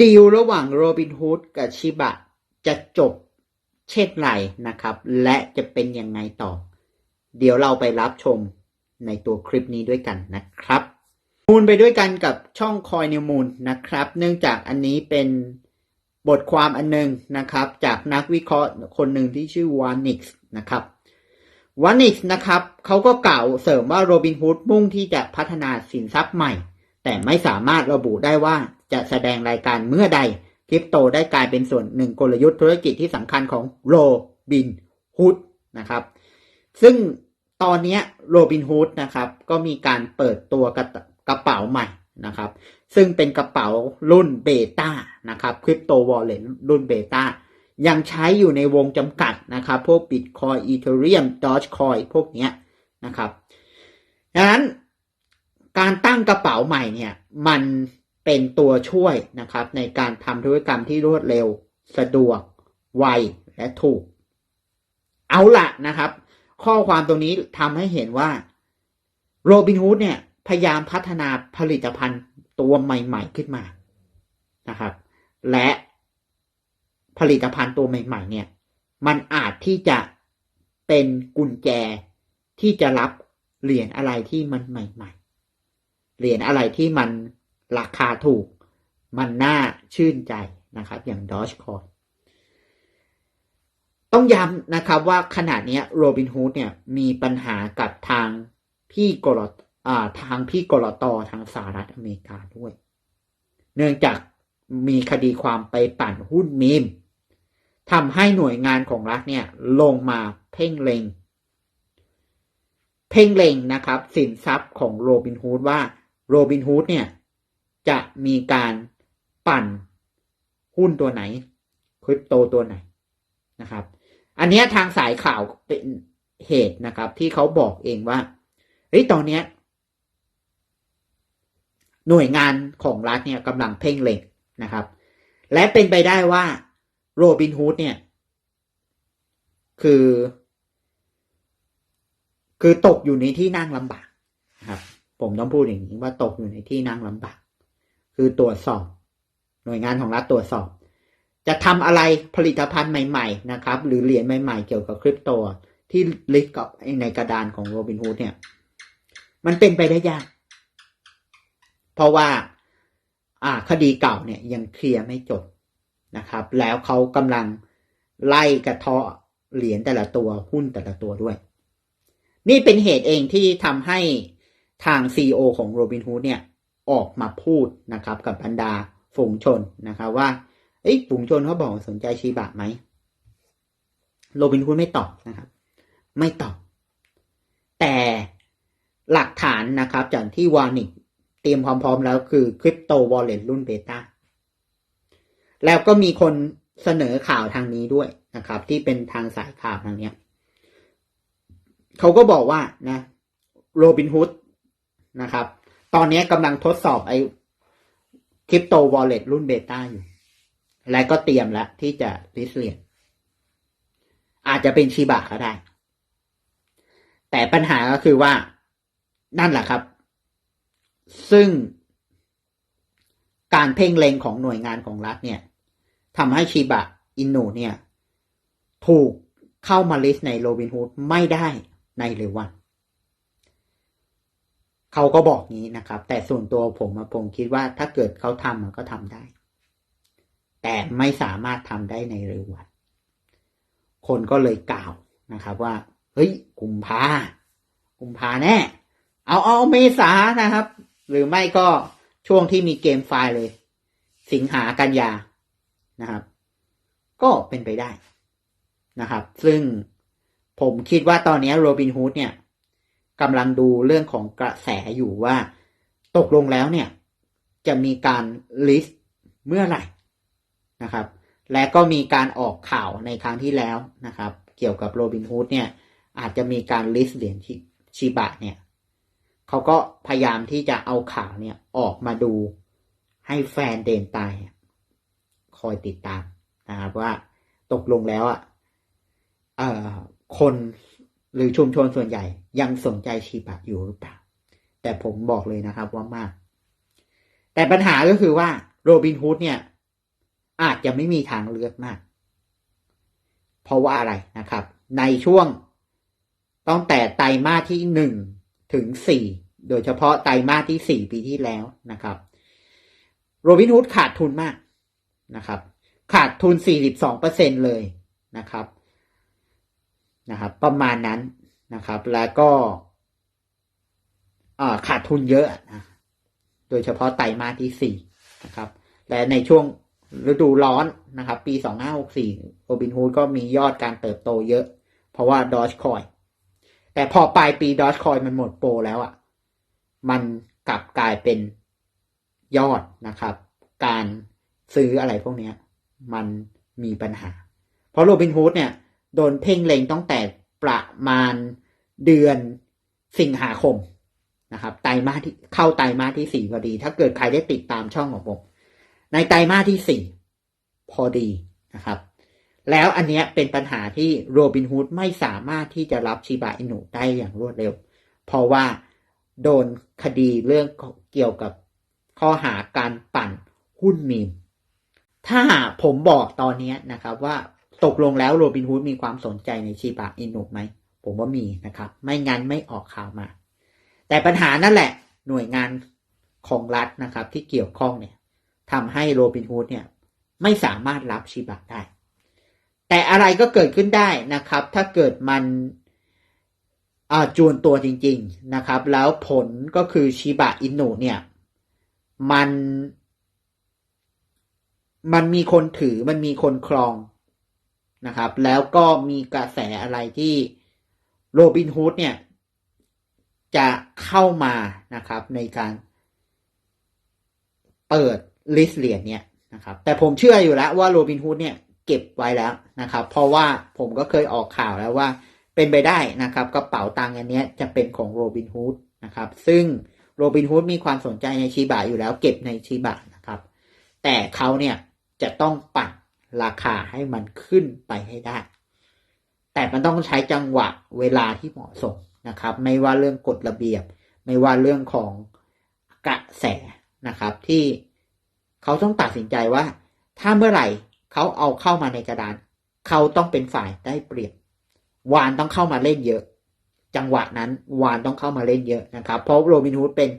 ดีลระหว่างโรบินฮูดกับชิบะจะจบเช่นไรนะครับ และจะเป็นยังไงต่อ เดี๋ยวเราไปรับชมในตัวคลิปนี้ด้วยกันนะครับ มูลไปด้วยกันกับช่องคอยนิวมูลนะครับ เนื่องจากอันนี้เป็นบทความอันหนึงนะครับ จากนักวิเคราะห์คนหนึ่งที่ชื่อวานิกส์นะครับวานิกส์นะครับเขาก็กล่าวเสริมว่าโรบินฮูดมุ่งที่จะพัฒนาสินทรัพย์ใหม่ แต่ไม่สามารถระบุได้ว่า จะแสดงรายการเมื่อใดคริปโตได้กลายเป็นส่วนหนึ่งกลยุทธ์ธุรกิจที่สำคัญของโรบินฮูดนะครับ ซึ่งตอนนี้โรบินฮูดนะครับก็มีการเปิดตัวกระกระเป๋าใหม่นะครับ ซึ่งเป็นกระเป๋ารุ่นเบต้านะครับคริปโตวอลเล็ตรุ่นเบต้ายังใช้อยู่ในวงจำกัดนะครับ พวกบิตคอยอีเทเรียมดอจคอยพวกเนี้ยนะครับดังนั้นการตั้งกระเป๋าใหม่เนี่ยมัน เป็นตัวช่วยนะครับ ในการทำธุรกรรมที่รวดเร็ว สะดวก ไว และถูก เอาละนะครับ ข้อความตรงนี้ทำให้เห็นว่าโรบินฮูดเนี่ย พยายามพัฒนาผลิตภัณฑ์ตัวใหม่ ๆ ขึ้นมานะครับ และผลิตภัณฑ์ตัวใหม่ ๆ เนี่ย มันอาจที่จะเป็นกุญแจที่จะรับเหรียญอะไรที่มันใหม่ ๆ เหรียญอะไรที่มัน ราคาถูก มันน่าชื่นใจนะครับ อย่าง Dogecoin ต้องย้ำนะครับว่าขณะนี้โรบินฮูดเนี่ยมีปัญหากับทางพี่กรตอทางพี่กรตทางสหรัฐอเมริกาด้วย เนื่องจากมีคดีความไปปั่นหุ้นมีมทำให้หน่วยงานของรัฐเนี่ยลงมาเพ่งเล็ง เพ่งเล็งนะครับ สินทรัพย์ของโรบินฮูดว่าโรบินฮูดเนี่ย จะมีการปั่นหุ้นตัวไหนคริปโตตัวไหนนะครับ อันนี้ทางสายข่าวเป็นเหตุนะครับ ที่เขาบอกเองว่าเฮ้ยตอนเนี้ยหน่วยงานของรัฐเนี่ยกำลังเพ่งเล็งนะครับ และเป็นไปได้ว่าโรบินฮูดเนี่ย คือ คือตกอยู่ในที่นั่งลำบากนะครับ ผมต้องพูดอย่างนี้ว่าตกอยู่ในที่นั่งลำบาก คือตรวจสอบ หน่วยงานของรัฐตรวจสอบ จะทำอะไรผลิตภัณฑ์ใหม่ ๆ นะครับ หรือเหรียญใหม่ ๆ เกี่ยวกับคริปโตที่ลิสต์กับในกระดานของโรบินฮูดเนี่ย มันเป็นไปได้ยาก เพราะว่า อ่าคดีเก่าเนี่ยยังเคลียร์ไม่จบนะครับ แล้วเขากำลังไล่กระเทาะเหรียญแต่ละตัวหุ้นแต่ละตัวด้วย นี่เป็นเหตุเองที่ทำให้ทาง CEO ของโรบินฮูดเนี่ย ออกมาพูดนะครับกับบรรดาฝูงชนนะครับว่าเอ้ฝูงชนเขาบอกสนใจชีบะไหมโรบินฮูดไม่ตอบนะครับ ไม่ตอบ แต่หลักฐานนะครับ จากที่วานิกเตรียมความพร้อมแล้วคือคริปโตวอลเล็ตรุ่นเบต้าแล้วก็มีคนเสนอข่าวทางนี้ด้วยนะครับ ที่เป็นทางสายข่าวทางเนี้ยเขาก็บอกว่านะโรบินฮูดนะครับ ตอนนี้กำลังทดสอบไอ้คริปโตวอลเล็ตรุ่นเบต้าอยู่ และก็เตรียมแล้วที่จะลิสเลียนอาจจะเป็นชิบะก็ได้ แต่ปัญหาก็คือว่านั่นแหละครับ ซึ่งการเพ่งเล็งของหน่วยงานของรัฐเนี่ยทำให้ชิบะอินโนเนี่ย ถูกเข้ามาลิสในโรบินฮูดไม่ได้ในเร็ววัน เขาก็บอกนี้นะครับ แต่ส่วนตัวผมผมคิดว่าถ้าเกิดเขาทำมันก็ทำได้ แต่ไม่สามารถทำได้ในเร็ววัน คนก็เลยกล่าวนะครับ ว่า เฮ้ยกุมภากุมภาแน่ เอาเอาเมษานะครับ หรือไม่ก็ช่วงที่มีเกมไฟล์เลย สิงหากันยานะครับ ก็เป็นไปได้นะครับ ซึ่งผมคิดว่าตอนนี้โรบินฮูดเนี่ย กำลังดูเรื่องของกระแสอยู่ว่า ตกลงแล้วเนี่ย จะมีการลิสต์เมื่อไหร่นะครับ และก็มีการออกข่าวในครั้งที่แล้วนะครับ เกี่ยวกับโรบินฮูดเนี่ย อาจจะมีการลิสต์เหรียญชิบะเนี่ยเขาก็พยายามที่จะเอาข่าวเนี่ยออกมาดูให้แฟนเดนตายคอยติดตามนะครับว่าตกลงแล้วอะคน หรือชุมชนส่วนใหญ่ยังสนใจชีบะอยู่หรือเปล่า แต่ผมบอกเลยนะครับว่ามาก แต่ปัญหาก็คือว่าโรบินฮูดเนี่ย อาจจะไม่มีทางเลือกมาก เพราะว่าอะไรนะครับ ในช่วงตั้งแต่ไตรมาสที่หนึ่งถึงสี่โดยเฉพาะไตรมาสที่สี่ปีที่แล้วนะครับ โรบินฮูดขาดทุนมากนะครับ ขาดทุนสี่สิบสองเปอร์เซ็นเลยนะครับ นะครับ ประมาณนั้นนะครับ แล้วก็ขาดทุนเยอะนะโดยเฉพาะไตรมาสที่สี่นะครับ และในช่วงฤดูร้อนนะครับ ปีสองห้าหกสี่โรบินฮูดก็มียอดการเติบโตเยอะ เพราะว่าดอ g คอยแต่พอปลายปีดอ g คอยมันหมดโปรแล้วอะ่ะ มันกลับกลายเป็นยอดนะครับ การซื้ออะไรพวกนี้มันมีปัญหา เพราะโรบินฮูดเนี่ย โดนเพ่งเล็งตั้งแต่ประมาณเดือนสิงหาคมนะครับไตรมาสที่เข้าไตรมาสที่สี่พอดี ถ้าเกิดใครได้ติดตามช่องของผม ในไตรมาสที่สี่พอดีนะครับ แล้วอันเนี้ยเป็นปัญหาที่โรบินฮูดไม่สามารถที่จะรับชิบะอินุได้อย่างรวดเร็ว เพราะว่าโดนคดีเรื่องเกี่ยวกับข้อหาการปั่นหุ้นมีมถ้าผมบอกตอนนี้นะครับว่า ตกลงแล้วโรบินฮูดมีความสนใจในชิบะอินุไหม ผมว่ามีนะครับ ไม่งั้นไม่ออกข่าวมา แต่ปัญหานั่นแหละ หน่วยงานของรัฐนะครับ ที่เกี่ยวข้องเนี่ยทำให้โรบินฮูดเนี่ยไม่สามารถรับชิบะได้ แต่อะไรก็เกิดขึ้นได้นะครับ ถ้าเกิดมันจวนตัวจริง ๆนะครับ แล้วผลก็คือชิบะอินุเนี่ยมัน มันมีคนถือมันมีคนครอง นะครับ แล้วก็มีกระแสอะไรที่โรบินฮูดเนี่ย จะเข้ามานะครับ ในการเปิดลิสเหรียญเนี่ยนะครับ แต่ผมเชื่ออยู่แล้วว่าโรบินฮูดเนี่ยเก็บไว้แล้วนะครับ เพราะว่าผมก็เคยออกข่าวแล้วว่าเป็นไปได้นะครับ กระเป๋าตังค์อันนี้จะเป็นของโรบินฮูดนะครับ ซึ่งโรบินฮูดมีความสนใจในชีบะอยู่แล้วเก็บในชีบะนะครับ แต่เขาเนี่ยจะต้องปัด ราคาให้มันขึ้นไปให้ได้ แต่มันต้องใช้จังหวะเวลาที่เหมาะสมนะครับ ไม่ว่าเรื่องกฎระเบียบ ไม่ว่าเรื่องของกระแสนะครับ ที่เขาต้องตัดสินใจว่า ถ้าเมื่อไหร่เขาเอาเข้ามาในกระดาน เขาต้องเป็นฝ่ายได้เปรียบ วานต้องเข้ามาเล่นเยอะ จังหวะนั้นวานต้องเข้ามาเล่นเยอะนะครับ เพราะโรบินฮูดเป็น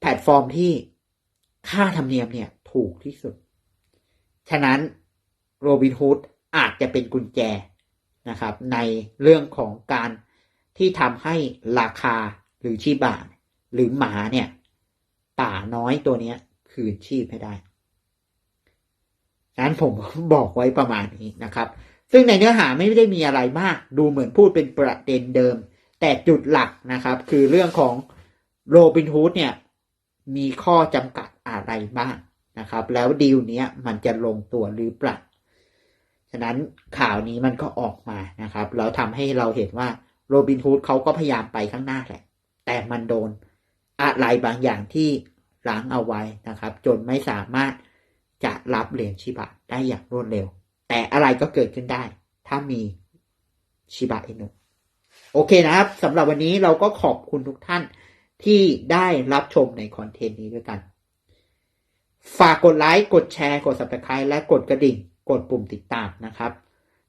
แพลตฟอร์มที่ค่าธรรมเนียมเนี่ยถูกที่สุด ฉะนั้น โรบินฮูดอาจจะเป็นกุญแจนะครับ ในเรื่องของการที่ทำให้ราคาหรือชีบะหรือหมาเนี่ยป่าน้อยตัวเนี้ยคืนชีพให้ได้นั้นผมบอกไว้ประมาณนี้นะครับ ซึ่งในเนื้อหาไม่ได้มีอะไรมาก ดูเหมือนพูดเป็นประเด็นเดิม แต่จุดหลักนะครับ คือเรื่องของโรบินฮูดเนี่ย มีข้อจำกัดอะไรบ้างนะครับ แล้วดีลเนี้ยมันจะลงตัวหรือเปล่า ฉะนั้นข่าวนี้มันก็ออกมานะครับแล้วทำให้เราเห็นว่าโรบินฮูดเขาก็พยายามไปข้างหน้าแหละ แต่มันโดนอะไรบางอย่างที่ล้างเอาไว้นะครับ จนไม่สามารถจะรับเหรียญชิบะได้อย่างรวดเร็ว แต่อะไรก็เกิดขึ้นได้ ถ้ามีชิบะอโนโอเคนะครับสำหรับวันนี้เราก็ขอบคุณทุกท่านที่ได้รับชมในคอนเทนต์นี้ด้วยกัน ฝากกดไลค์ กดแชร์ กด subscribe และกดกระดิ่ง กดปุ่มติดตามนะครับ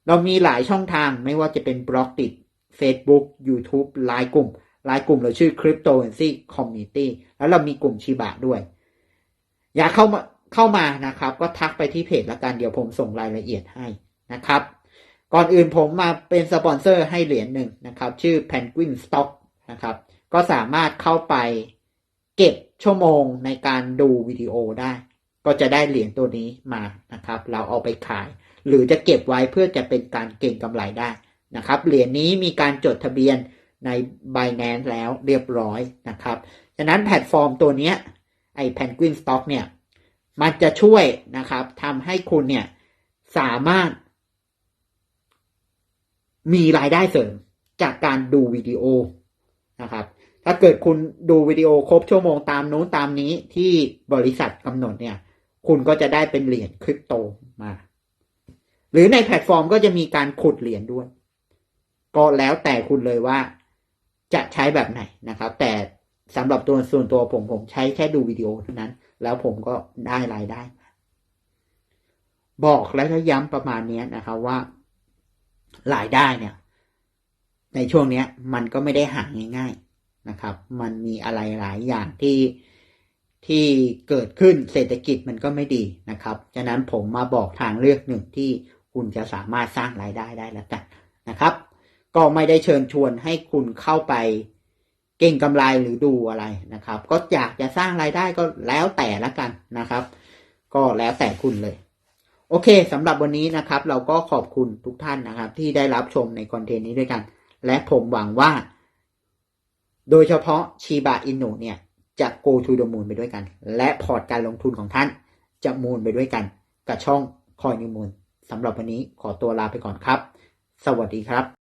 เรามีหลายช่องทางไม่ว่าจะเป็นบล็อกติด Facebook YouTube ไลน์กลุ่มไลน์กลุ่มเราชื่อ Cryptocurrency Community แล้วเรามีกลุ่มชิบะด้วย อยากเข้ามาเข้ามานะครับ ก็ทักไปที่เพจละกันเดี๋ยวผมส่งรายละเอียดให้นะครับ ก่อนอื่นผมมาเป็นสปอนเซอร์ให้เหรียญหนึ่งนะครับ ชื่อ Penguin Stock นะครับ ก็สามารถเข้าไปเก็บชั่วโมงในการดูวิดีโอได้ ก็จะได้เหรียญตัวนี้มานะครับ เราเอาไปขาย หรือจะเก็บไว้เพื่อจะเป็นการเก็งกำไรได้นะครับ เหรียญนี้มีการจดทะเบียนใน Binance แล้วเรียบร้อยนะครับฉะนั้นแพลตฟอร์มตัวนี้ไอ้ Penguin Stock เนี่ยมันจะช่วยนะครับทำให้คุณเนี่ยสามารถ มีรายได้เสริมจากการดูวิดีโอนะครับ ถ้าเกิดคุณดูวิดีโอครบชั่วโมงตามนู้นตามนี้ที่บริษัทกำหนดเนี่ย คุณก็จะได้เป็นเหรียญคริปโตมา หรือในแพลตฟอร์มก็จะมีการขุดเหรียญด้วย ก็แล้วแต่คุณเลยว่าจะใช้แบบไหนนะครับ แต่สำหรับตัวส่วนตัวผมผมใช้แค่ดูวิดีโอเท่านั้น แล้วผมก็ได้รายได้ บอกและก็ย้ำประมาณนี้นะครับว่ารายได้เนี่ย ในช่วงเนี้ย มันก็ไม่ได้หาง่าย ๆนะครับ มันมีอะไรหลายอย่างที่ ที่เกิดขึ้นเศรษฐกิจมันก็ไม่ดีนะครับฉะนั้นผมมาบอกทางเลือกหนึ่งที่คุณจะสามารถสร้างรายได้ได้แล้วกันนะครับ ก็ไม่ได้เชิญชวนให้คุณเข้าไปเก่งกำไรหรือดูอะไรนะครับ ก็อยากจะสร้างรายได้ก็แล้วแต่ละกันนะครับ ก็แล้วแต่คุณเลย โอเคสำหรับวันนี้นะครับ เราก็ขอบคุณทุกท่านนะครับ ที่ได้รับชมในคอนเทนต์นี้ด้วยกัน และผมหวังว่า โดยเฉพาะชีบะอินุเนี่ย จะ go to the moon ไปด้วยกัน และพอร์ตการลงทุนของท่านจะมูนไปด้วยกัน กับช่องคอยนิวมูลสำหรับวันนี้ขอตัวลาไปก่อนครับ สวัสดีครับ